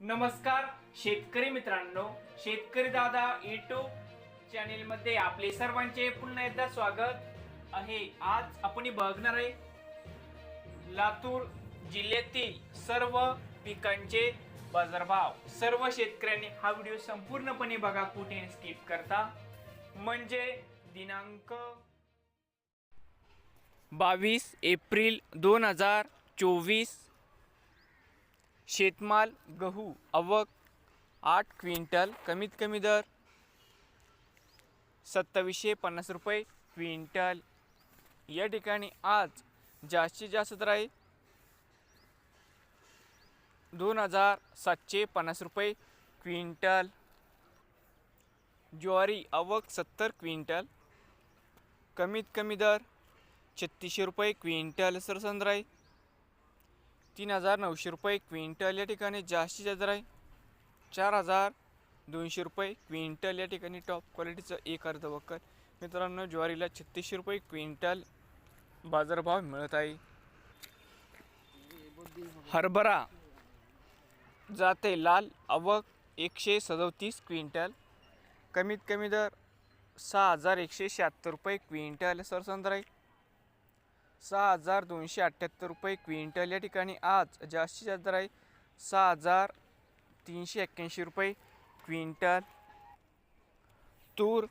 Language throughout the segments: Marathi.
नमस्कार शेतकरी मित्रांनो शेतकरी दादा युट्यूब चॅनेल मध्ये आपले सर्वांचे पुन्हा एकदा स्वागत आहे. आज आपण बघणार आहे लातूर जिल्ह्यातील सर्व पिकांचे बाजारभाव. सर्व शेतकऱ्यांनी हा व्हिडिओ संपूर्णपणे बघा कुठे स्किप करता. म्हणजे दिनांक बावीस एप्रिल दोन हजार चोवीस शेतमाल गहू अवक आठ क्विंटल कमीत कमी दर सत्तावीसशे पन्नास रुपये क्विंटल. या ठिकाणी आज जास्तीत जास्त दर आहे दोन हजार सातशे पन्नास रुपये क्विंटल. ज्वारी अवक सत्तर क्विंटल कमीत कमी दर छत्तीसशे रुपये क्विंटल. सरसंद्र आहे तीन हजार नऊशे रुपये क्विंटल या ठिकाणी जास्तीत दर आहे चार हजार दोनशे रुपये क्विंटल या ठिकाणी टॉप क्वालिटीचं एक अर्ध वक्कल मित्रांनो ज्वारीला छत्तीसशे रुपये क्विंटल बाजारभाव मिळत आहे. हरभरा जाते लाल आवक एकशे सदोतीस क्विंटल. कमीत कमी दर सहा हजार एकशे शहात्तर रुपये क्विंटल सर आहे सहा हजार दोनशे अठ्ठ्याहत्तर रुपये क्विंटल. या ठिकाणी आज जास्तीत जास्त दर आहे सहा हजार तीनशे एक्क्याऐंशी रुपये क्विंटल. तूर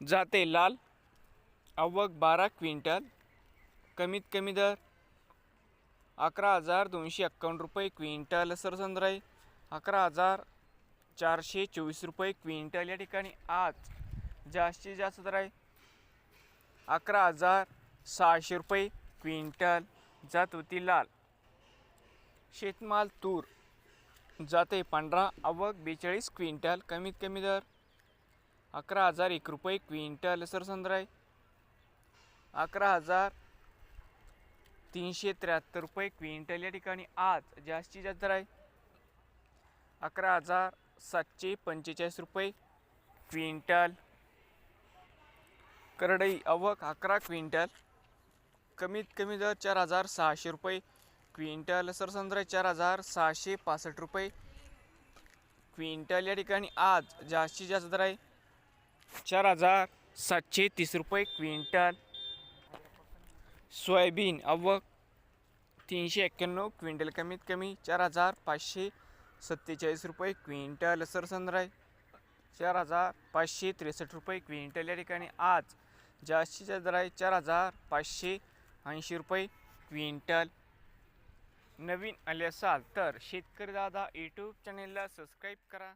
जाते लाल अव्वक बारा क्विंटल. कमीत कमी दर अकरा हजार दोनशे एक्कावन्न रुपये क्विंटल. सरसंद्र आहे अकरा हजार चारशे चोवीस रुपये क्विंटल. या ठिकाणी आज जास्तीत जास्त दर आहे अकरा हजार सहाशे रुपये क्विंटल जात होती लाल. शेतमाल तूर जाते पांढरा आवक बेचाळीस क्विंटल कमीत कमी दर अकरा हजार एक रुपये क्विंटल सरसंद्र आहे अकरा हजार तीनशे त्र्याहत्तर रुपये क्विंटल या ठिकाणी. आज जास्तीत जास्त दर आहे. अकरा हजार सातशे पंचेचाळीस रुपये क्विंटल. करडई आवक अकरा क्विंटल. कमीत कमी दर चार हजार सहाशे रुपये. क्विंटल सरसंद्र चार हजार सहाशे पासष्ट रुपये. क्विंटल या ठिकाणी आज जास्तीत जास्त दर आहे. चार हजार सातशे तीस रुपये क्विंटल. सोयाबीन आवक तीनशे एक्क्याण्णव क्विंटल कमीत कमी चार हजार पाचशे सत्तेचाळीस रुपये क्विंटल सरसंद्र आहे. चार हजार पाचशे त्रेसष्ट रुपये क्विंटल या ठिकाणी आज जास्तीत जास्त दर आहे. चार हजार पाचशे ऐंशी रुपये क्विंटल. नवीन आले असाल तर शेतकरी दादा यूट्यूब चॅनेलला सबस्क्राईब करा.